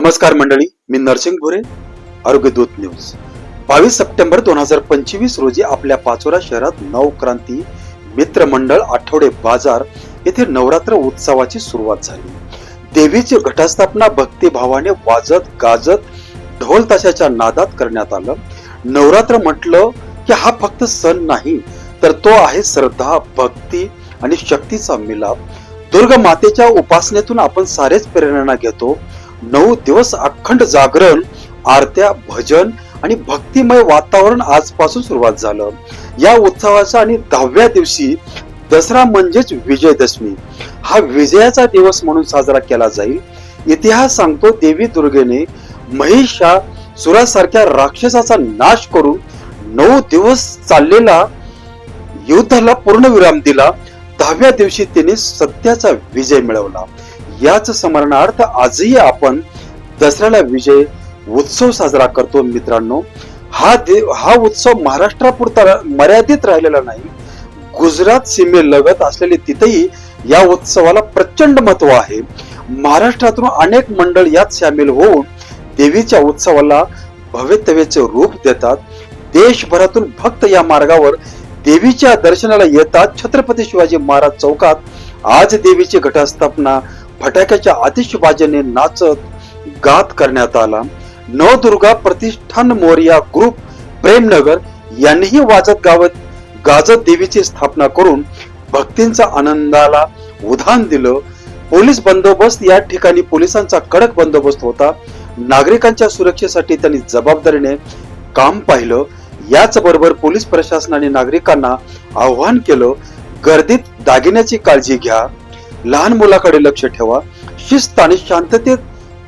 नमस्कार मंडळी मी नरसिंग भुरे आरोग्यदूत न्यूज. बावीस सप्टेंबर दोन हजार पंचवीस रोजी आपल्या पाचोरा शहरात नवक्रांती मित्र मंडळ आठवडे बाजार येथे नवरात्र उत्सवाची सुरुवात झाली. देवीची घटस्थापना भक्तिभावाने वाजत गाजत ढोल ताशाच्या नादात करण्यात आलं. नवरात्र म्हटलं की हा फक्त सण नाही तर तो आहे श्रद्धा भक्ती आणि शक्तीचा मिलाप. दुर्ग मातेच्या उपासनेतून आपण सारेच प्रेरणा घेतो. नऊ दिवस अखंड जागरण आरत्या भजन आणि भक्तिमय वातावरण आजपासून सुरुवात झालं. या उत्सवाच्या आणि दहाव्या दिवशी दसरा म्हणजेच विजयदशमी. हा विजयाचा दिवस म्हणून साजरा केला जाईल. इतिहास सांगतो देवी दुर्गेने महिषा सुरासारख्या राक्षसाचा नाश करून नऊ दिवस चाललेला युद्धाला पूर्ण विराम दिला. दहाव्या दिवशी तिने सत्याचा विजय मिळवला. याच स्मरणार्थ आजही आपण दसऱ्याला विजय उत्सव साजरा करतो मित्रांनो. हा दे हा उत्सव महाराष्ट्रापुरता मर्यादित राहिलेला नाही. गुजरात सीमेलगत असलेले तिथेही या उत्सवाला प्रचंड महत्त्व आहे. महाराष्ट्रातून अनेक मंडळ यात सामील होऊन देवीच्या उत्सवाला भव्यतव्याचे रूप देतात. देशभरातून भक्त या मार्गावर देवीच्या दर्शनाला येतात. छत्रपती शिवाजी महाराज चौकात आज देवीची घटस्थापना फटाक्याच्या आतिषबाजीने नाचत गात करण्यात आला. नवदुर्गा प्रतिष्ठान मोरिया ग्रुप प्रेमनगर यांनीही वाजत गावत गाजत देवीची स्थापना करून भक्तींचा आनंदाला उधाण दिलं. पोलीस बंदोबस्त या ठिकाणी पोलिसांचा कडक बंदोबस्त होता. नागरिकांच्या सुरक्षेसाठी त्यांनी जबाबदारीने काम पाहिलं. याचबरोबर पोलीस प्रशासनाने नागरिकांना आव्हान केलं. गर्दीत दागिन्याची काळजी घ्या. लहान मुलाकडे लक्ष ठेवा. शिस्त आणि शांततेत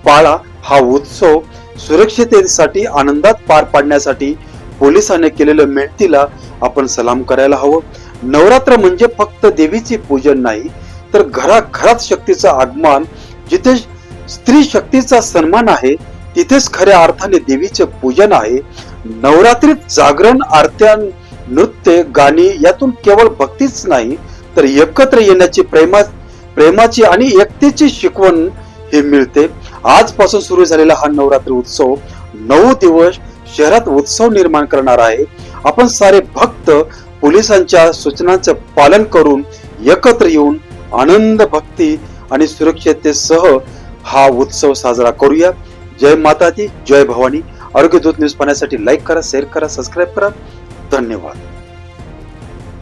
पाळा. हा उत्सव सुरक्षिततेसाठी आनंदात पार पाडण्यासाठी पोलिसांनी केलेल्या मेहनतीला आपण सलाम करायला हवं. नवरात्र म्हणजे फक्त देवीचे पूजन नाही तर घराघरात शक्तीचं आगमन. जिथे स्त्री शक्तीचा सन्मान आहे तिथेच खऱ्या अर्थाने देवीचे पूजन आहे. नवरात्रीत जागरण आरत्या नृत्य गाणी यातून केवळ भक्तीच नाही तर एकत्र येण्याची प्रेमा प्रेमाची आणि एकतेची शिकवण हे मिळते. आजपासून सुरू झालेला हा नवरात्र उत्सव नऊ दिवस शहरात उत्सव निर्माण करणार आहे. आपण सारे भक्त पोलिसांच्या सूचनांचं पालन करून एकत्र येऊन आनंद भक्ती आणि सुरक्षिततेसह हा उत्सव साजरा करूया. जय माताजी जय भवानी. आरोग्य दूत न्यूज पाहण्यासाठी लाईक करा शेअर करा सबस्क्राईब करा. धन्यवाद.